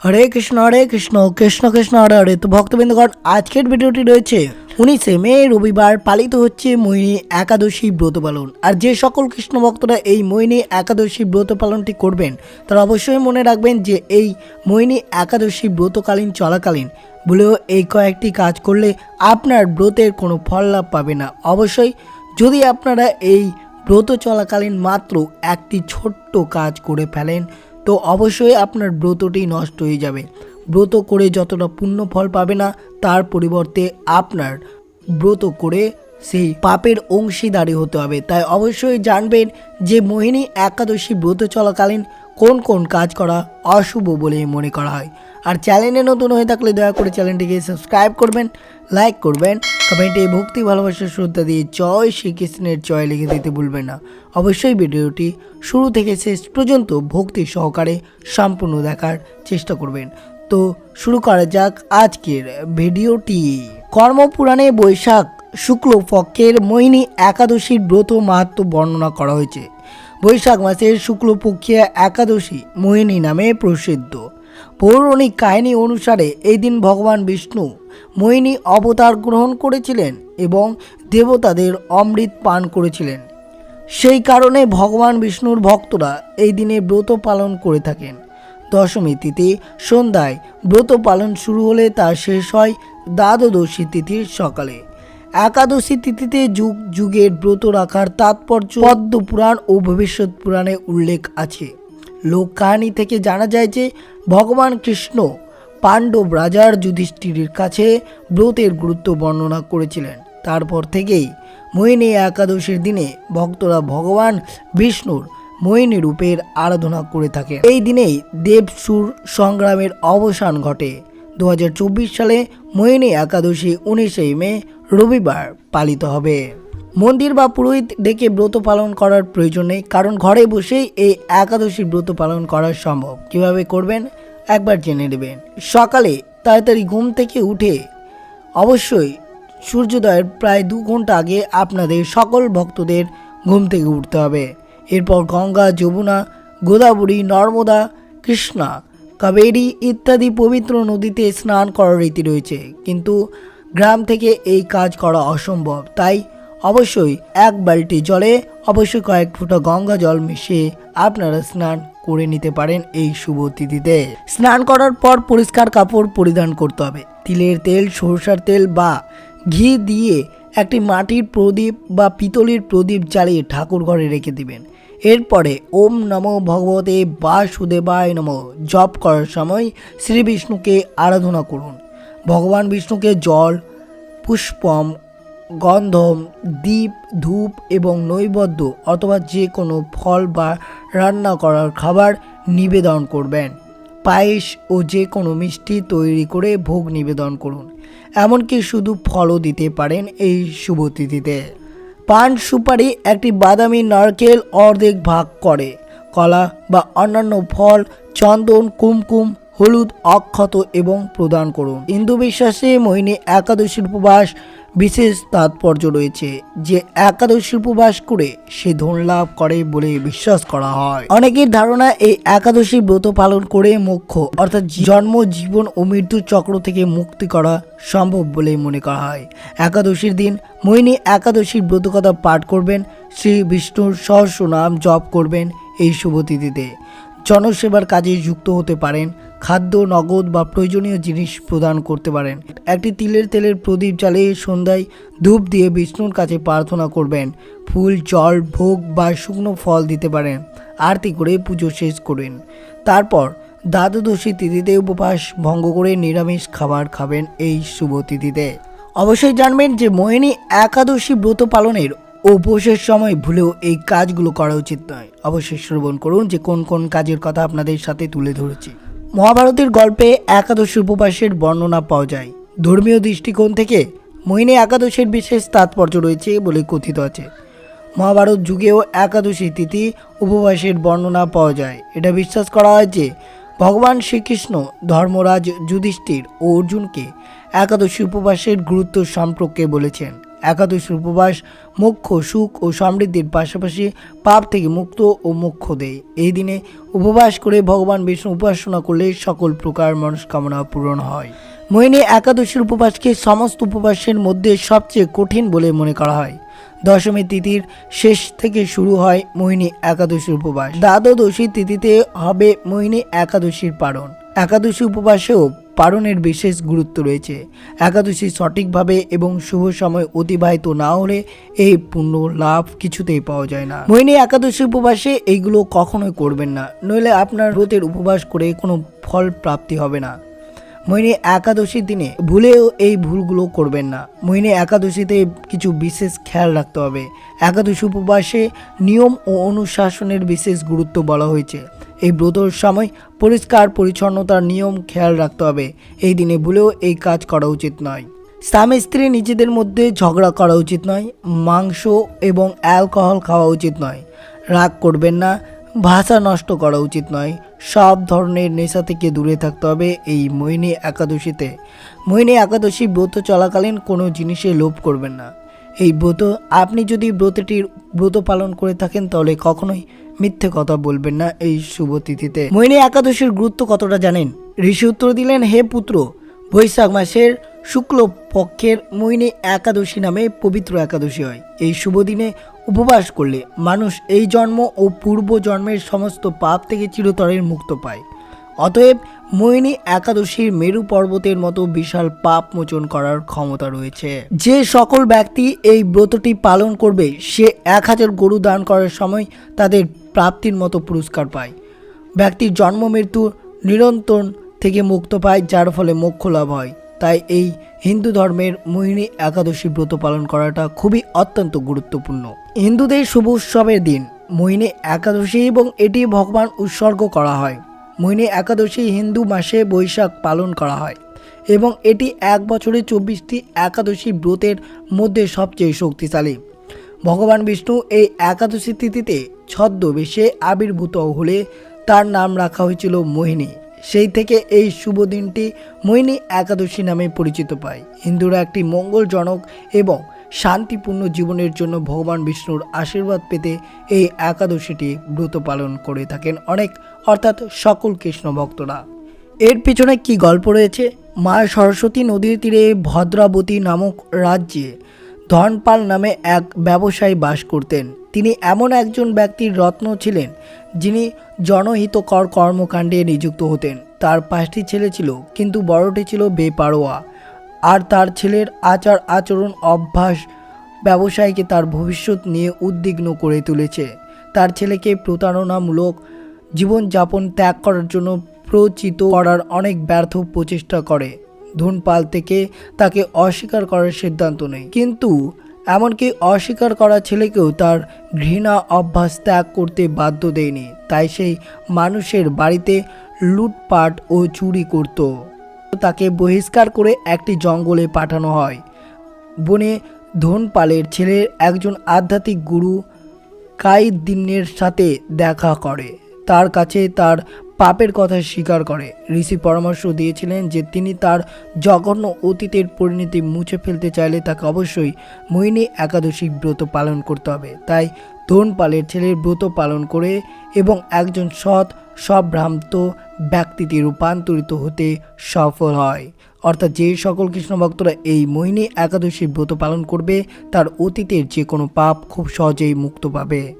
হরে কৃষ্ণ হরে কৃষ্ণ কৃষ্ণ কৃষ্ণ, হরে হরে। তো ভক্তবৃন্দগণ, আজকের ভিডিওটি রয়েছে উনিশে মে, রবিবার পালিত হচ্ছে মোহিনী একাদশী ব্রত পালন। আর যে সকল কৃষ্ণ ভক্তরা এই মোহিনী একাদশী ব্রত পালনটি করবেন, তারা অবশ্যই মনে রাখবেন যে এই মোহিনী একাদশী ব্রতকালীন চলাকালীন বলেও এই কয়েকটি কাজ করলে আপনার ব্রতের কোনো ফল লাভ পাবে না। অবশ্যই যদি আপনারা এই ব্রত চলাকালীন মাত্র একটি ছোট্ট কাজ করে ফেলেন তো অবশ্যই আপনার ব্রতটি নষ্ট হয়ে যাবে। ব্রত করে যতটা পুণ্য ফল পাবে না, তার পরিবর্তে আপনার ব্রত করে সেই পাপের অংশীদারি হতে হবে। তাই অবশ্যই জানবেন যে মোহিনী একাদশী ব্রত চলাকালীন কোন কোন কাজ করা অশুভ বলে মনে করা হয়। আর চ্যানেলে নতুন হয়ে থাকলে দয়া করে চ্যানেলটিকে সাবস্ক্রাইব করবেন, লাইক করবেন, কমেন্টে ভক্তি ভালোবাসার শ্রদ্ধা দিয়ে জয় শ্রীকৃষ্ণের জয় লিখে দিতে ভুলবেন না। অবশ্যই ভিডিওটি শুরু থেকে শেষ পর্যন্ত ভক্তি সহকারে সম্পূর্ণ দেখার চেষ্টা করবেন। তো শুরু করা যাক আজকের ভিডিওটি। কর্মপুরাণে বৈশাখ শুক্ল পক্ষের মোহিনী একাদশীর ব্রত মাহাত্ম বর্ণনা করা হয়েছে। বৈশাখ মাসের শুক্লপক্ষিয়া একাদশী মোহিনী নামে প্রসিদ্ধ। পৌরাণিক কাহিনী অনুসারে এই দিন ভগবান বিষ্ণু মোহিনী অবতার গ্রহণ করেছিলেন এবং দেবতাদের অমৃত পান করেছিলেন। সেই কারণে ভগবান বিষ্ণুর ভক্তরা এই দিনে ব্রত পালন করে থাকেন। দশমী তিথি সন্ধ্যায় ব্রত পালন শুরু হলে তা শেষ হয় দ্বাদশী তিথির সকালে। একাদশী তিথিতে যুগ যুগের ব্রত রাখার তাৎপর্য পদ্ম পুরাণ ও ভবিষ্যৎ পুরাণে উল্লেখ আছে। লোক কাহিনী থেকে জানা যায় যে ভগবান কৃষ্ণ পাণ্ডব রাজার যুধিষ্ঠিরের কাছে ব্রতের গুরুত্ব বর্ণনা করেছিলেন। তারপর থেকেই মোহিনী একাদশীর দিনে ভক্তরা ভগবান বিষ্ণুর মোহিনী রূপের আরাধনা করে থাকে। এই দিনেই দেবসুর সংগ্রামের অবসান ঘটে। দু হাজার চব্বিশ সালে মোহিনী একাদশী উনিশে মে রবিবার পালিত হবে। মন্দির বা পুরোহিত ডেকে ব্রত পালন করার প্রয়োজন নেই, কারণ ঘরে বসেই এই একাদশীর ব্রত পালন করা সম্ভব। কীভাবে করবেন? একবার জেনে নেবেন। সকালে তাড়াতাড়ি ঘুম থেকে উঠে অবশ্যই সূর্যোদয়ের প্রায় দু ঘণ্টা আগে আপনাদের সকল ভক্তদের ঘুম থেকে উঠতে হবে। এরপর গঙ্গা, যমুনা, গোদাবরী, নর্মদা, কৃষ্ণা, কাবেরী ইত্যাদি পবিত্র নদীতে স্নান করার রীতি রয়েছে। কিন্তু গ্রাম থেকে এই কাজ করা অসম্ভব। তাই অবশ্যই এক বালতি জলে অবশ্যই কয়েক ফোঁটা গঙ্গা জল মিশিয়ে আপনারা স্নান করে নিতে পারেন এই শুভ তিথিতে স্নান করার পর পরিষ্কার কাপড় পরিধান করতে হবে। তিলের তেল, সরষার তেল বা ঘি দিয়ে একটি মাটির প্রদীপ বা পিতলের প্রদীপ জ্বালিয়ে ঠাকুর ঘরে রেখে দিবেন। এরপরে ওম নমো ভগবতে বাসুদেবায় নম। জপ করার সময় শ্রী বিষ্ণুকে আরাধনা করুন। ভগবান বিষ্ণুকে জল, পুষ্পম গন্ধম দীপ ধূপ এবং নৈবদ্য অথবা যে কোনো ফল বা রান্না করার খাবার নিবেদন করবেন। পায়েস ও যে কোনো মিষ্টি তৈরি করে ভোগ নিবেদন করুন। এমনকি শুধু ফলও দিতে পারেন এই শুভ তিথিতে। পান সুপারি একটি বাদামি নারকেল অর্ধেক ভাগ করে। কলা বা অন্যান্য ফল, চন্দন, কুমকুম, হলুদ, অক্ষত এবং প্রদান করুন। হিন্দু বিশ্বাসে মোহিনী একাদশীর উপবাস বিশেষ তাৎপর্য রয়েছে যে একাদশী উপবাস করে সে ধন লাভ করে বলে বিশ্বাস করা হয়। অনেকের ধারণা এই একাদশী ব্রত পালন করে মোক্ষ, অর্থাৎ জন্ম, জীবন ও মৃত্যুর চক্র থেকে মুক্তি করা সম্ভব বলে মনে করা হয়। একাদশীর দিন মোহিনী একাদশীর ব্রতকথা পাঠ করবেন, শ্রী বিষ্ণুর সহস্র নাম জপ করবেন এই শুভ তিথিতে। জনসেবার কাজে যুক্ত হতে পারেন খাদ্য, নগদ বা প্রয়োজনীয় জিনিস প্রদান করতে পারেন। একটি তিলের তেলের প্রদীপ জ্বালিয়ে সন্ধ্যায় ধূপ দিয়ে বিষ্ণুর কাছে প্রার্থনা করবেন। ফুল, জল, ভোগ বা শুকনো ফল দিতে পারেন। আরতি করে পুজো শেষ করবেন তারপর দ্বাদশী তিথিতে উপবাস ভঙ্গ করে নিরামিষ খাবার খাবেন এই শুভ তিথিতে। অবশ্যই জানবেন যে মোহিনী একাদশী ব্রত পালনের উপোসের সময় ভুলেও এই কাজগুলো করা উচিত নয়। অবশ্যই শ্রবণ করুন যে কোন কোন কাজের কথা আপনাদের সাথে তুলে ধরেছি। মহাভারতের গল্পে একাদশী উপবাসের বর্ণনা পাওয়া যায়। ধর্মীয় দৃষ্টিকোণ থেকে মোহিনী একাদশের বিশেষ তাৎপর্য রয়েছে বলে কথিত আছে। মহাভারত যুগেও একাদশী তিথি উপবাসের বর্ণনা পাওয়া যায়। এটা বিশ্বাস করা হয় যে, ভগবান শ্রীকৃষ্ণ ধর্মরাজ যুধিষ্ঠির ও অর্জুনকে একাদশী উপবাসের গুরুত্ব সম্পর্কে বলেছেন। একাদশীর উপবাস, মোক্ষ, সুখ ও সমৃদ্ধির পাশাপাশি পাপ থেকে মুক্ত ও মোক্ষ দেয়। এই দিনে উপবাস করে ভগবান বিষ্ণু উপাসনা করলে সকল প্রকার মনস্কামনা পূরণ হয়। মোহিনী একাদশীর উপবাসকে সমস্ত উপবাসের মধ্যে সবচেয়ে কঠিন বলে মনে করা হয়। দশমী তিথির শেষ থেকে শুরু হয় মোহিনী একাদশীর উপবাস। দ্বাদশী তিথিতে হবে মোহিনী একাদশীর পালন। একাদশী উপবাসেও পারণের বিশেষ গুরুত্ব রয়েছে। একাদশী সঠিকভাবে এবং শুভ সময় অতিবাহিত না হলে এই পূর্ণ লাভ কিছুতেই পাওয়া যায় না। মোহিনী একাদশী উপবাসে এইগুলো কখনোই করবেন না, নইলে আপনার ব্রতের উপবাস করে কোনো ফল প্রাপ্তি হবে না। মোহিনী একাদশীর দিনে ভুলেও এই ভুলগুলো করবেন না। মোহিনী একাদশীতে কিছু বিশেষ খেয়াল রাখতে হবে। একাদশী উপবাসে নিয়ম ও অনুশাসনের বিশেষ গুরুত্ব বলা হয়েছে। এই ব্রতর সময় পরিষ্কার পরিচ্ছন্নতার নিয়ম খেয়াল রাখতে হবে। এই দিনে ভুলেও এই কাজ করা উচিত নয়। স্বামী স্ত্রী নিজেদের মধ্যে ঝগড়া করা উচিত নয়। মাংস এবং অ্যালকোহল খাওয়া উচিত নয়। রাগ করবেন না। ভাষা নষ্ট করা উচিত নয়। সব ধরনের নেশা থেকে দূরে থাকতে হবে এই মোহিনী একাদশীতে। মোহিনী একাদশী ব্রত চলাকালীন কোনো জিনিসে লোভ করবেন না। এই ব্রত, আপনি যদি ব্রতটির, ব্রত পালন করে থাকেন তাহলে কখনোই মিথ্যে কথা বলবেন না এই শুভ তিথিতে। মোহিনী একাদশীর গুরুত্ব কতটা জানেন? ঋষি উত্তর দিলেন, হে পুত্র, বৈশাখ মাসের শুক্ল পক্ষের মোহিনী একাদশী নামে পবিত্র একাদশী হয়। এই শুভ দিনে উপবাস করলে মানুষ এই জন্ম ও পূর্ব জন্মের সমস্ত পাপ থেকে চিরতরের মুক্ত পায়। অতএব মোহিনী একাদশীর মেরু পর্বতের মতো বিশাল পাপ মোচন করার ক্ষমতা রয়েছে। যে সকল ব্যক্তি এই ব্রতটি পালন করবে, সে এক হাজার গরু দান করার সময় তাদের প্রাপ্তির মতো পুরস্কার পায়। ব্যক্তির জন্ম মৃত্যু নিরন্তর থেকে মুক্ত পায়, যার ফলে মোক্ষ লাভ হয়। তাই এই হিন্দু ধর্মের মোহিনী একাদশী ব্রত পালন করাটা খুবই অত্যন্ত গুরুত্বপূর্ণ। হিন্দুদের শুভ উৎসবের দিন। মোহিনী একাদশী এবং এটি ভগবান উৎসর্গ করা হয়। মোহিনী একাদশী হিন্দু মাসে বৈশাখ পালন করা হয় এবং এটি এক বছরে চব্বিশটি একাদশী ব্রতের মধ্যে সবচেয়ে শক্তিশালী। ভগবান বিষ্ণু এই একাদশী তিথিতে ছদ্মবেশে আবির্ভূত হলে তার নাম রাখা হয়েছিল মোহিনী। সেই থেকে এই শুভ দিনটি মোহিনী একাদশী নামে পরিচিত পায়। হিন্দুরা একটি মঙ্গলজনক এবং শান্তিপূর্ণ জীবনের জন্য ভগবান বিষ্ণুর আশীর্বাদ পেতে এই একাদশীটি ব্রত পালন করে থাকেন অনেক, অর্থাৎ সকল কৃষ্ণ ভক্তরা। এর পিছনে কি গল্প রয়েছে? মা সরস্বতী নদীর তীরে ভদ্রাবতী নামক রাজ্যে ধনপাল নামে এক ব্যবসায়ী বাস করতেন। তিনি এমন একজন ব্যক্তির রত্ন ছিলেন, যিনি জনহিতকর কর্মকাণ্ডে নিযুক্ত হতেন। তার পাঁচটি ছেলে ছিল, কিন্তু বড়টি ছিল বেপারোয়া। আর তার ছেলের আচার আচরণ, অভ্যাস, ব্যবসায়ীকে তার ভবিষ্যৎ নিয়ে উদ্বিগ্ন করে তুলেছে। তার ছেলেকে প্রতারণামূলক জীবনযাপন ত্যাগ করার জন্য প্রচিত করার অনেক ব্যর্থ প্রচেষ্টা করে। ধূনপাল থেকে তাকে অস্বীকার করার সিদ্ধান্ত নেয়। কিন্তু এমনকি অস্বীকার করা ছেলেকেও তার ঘৃণা অভ্যাস ত্যাগ করতে বাধ্য দেয়নি। তাই সেই মানুষের বাড়িতে লুটপাট ও চুরি করত। তাকে বহিষ্কার করে একটি জঙ্গলে পাঠানো হয়। বনে ধনপালের ছেলের একজন আধ্যাত্মিক গুরু কাইদ্দিনের সাথে দেখা করে। তার কাছে তার পাপের কথা স্বীকার করে। ঋষি পরামর্শ দিয়েছিলেন যে তিনি তার জঘন্য অতীতের পরিণতি মুছে ফেলতে চাইলে তাকে অবশ্যই মোহিনী একাদশী ব্রত পালন করতে হবে। তাই ধনপালের ছেলের ব্রত পালন করে এবং একজন সৎ সভ্রান্ত ব্যক্তিতে রূপান্তরিত হতে সফল হয়। অর্থাৎ যে সকল কৃষ্ণ ভক্তরা এই মোহিনী একাদশীর ব্রত পালন করবে, তার অতীতের যে কোনো পাপ খুব সহজেই মুক্ত পাবে।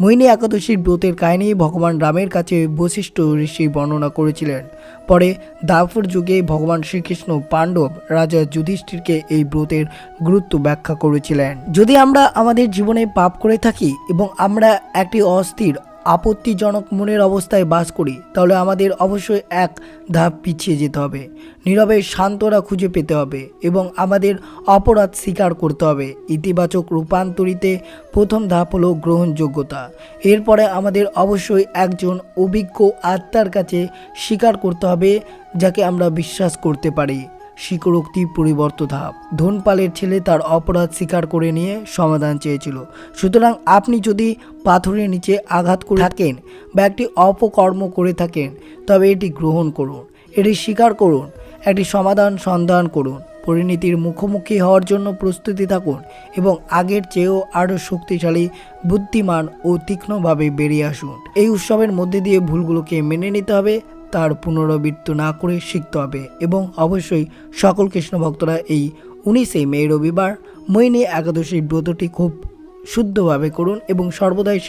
মোহিনী একাদশীর ব্রতের কাহিনী ভগবান রামের কাছে বশিষ্ঠ ঋষি বর্ণনা করেছিলেন। পরে দাফর যুগে ভগবান শ্রীকৃষ্ণ পাণ্ডব রাজা যুধিষ্ঠিরকে এই ব্রতের গুরুত্ব ব্যাখ্যা করেছিলেন। যদি আমরা আমাদের জীবনে পাপ করে থাকি এবং আমরা একটি অস্থির আপত্তিজনক মনের অবস্থায় বাস করি, তাহলে আমাদের অবশ্যই এক ধাপ পিছিয়ে যেতে হবে। নীরবে শান্তরা খুঁজে পেতে হবে এবং আমাদের অপরাধ স্বীকার করতে হবে। ইতিবাচক রূপান্তরিতে প্রথম ধাপ হলো গ্রহণযোগ্যতা। এরপরে আমাদের অবশ্যই একজন অভিজ্ঞ আত্মার কাছে স্বীকার করতে হবে, যাকে আমরা বিশ্বাস করতে পারি। স্বীকারোক্তি পরিবর্ত ধাপ ধনপালের ছেলে তার অপরাধ স্বীকার করে নিয়ে সমাধান চেয়েছিল। সুতরাং আপনি যদি পাথরের নিচে আঘাত করে থাকেন বা একটি অপকর্ম করে থাকেন, তবে এটি গ্রহণ করুন। এটি স্বীকার করুন। একটি সমাধান সন্ধান করুন। পরিণতির মুখোমুখি হওয়ার জন্য প্রস্তুতি থাকুন এবং আগের চেয়েও আরও শক্তিশালী, বুদ্ধিমান ও তীক্ষ্ণভাবে বেরিয়ে আসুন। এই উৎসবের মধ্যে দিয়ে ভুলগুলোকে মেনে নিতে হবে। তার পুনরাবৃত্ত না করে শিখতে হবে এবং অবশ্যই সকল কৃষ্ণ ভক্তরা এই উনিশে মে রবিবার মৈনী একাদশীর ব্রতটি খুব শুদ্ধভাবে করুন এবং সর্বদাই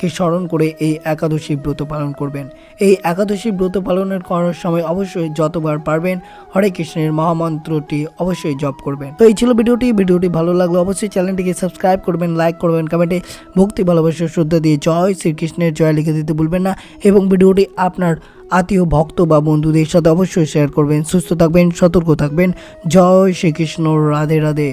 শ্রীকৃষ্ণকে স্মরণ করে এই একাদশী ব্রত পালন করবেন। এই একাদশী ব্রত পালনের করার সময় অবশ্যই যতবার পারবেন হরে কৃষ্ণের মহামন্ত্রটি অবশ্যই জপ করবেন। তো এই ছিল ভিডিওটি। ভিডিওটি ভালো লাগলে অবশ্যই চ্যানেলটিকে সাবস্ক্রাইব করবেন, লাইক করবেন, কমেন্টে ভক্তি, ভালোবাসা, শ্রদ্ধা দিয়ে জয় শ্রীকৃষ্ণের জয় লিখে দিতে ভুলবেন না এবং ভিডিওটি আপনার আত্মীয়, ভক্ত বা বন্ধুদের সাথে অবশ্যই শেয়ার করবেন। সুস্থ থাকবেন, সতর্ক থাকবেন। জয় শ্রীকৃষ্ণ, রাধে রাধে।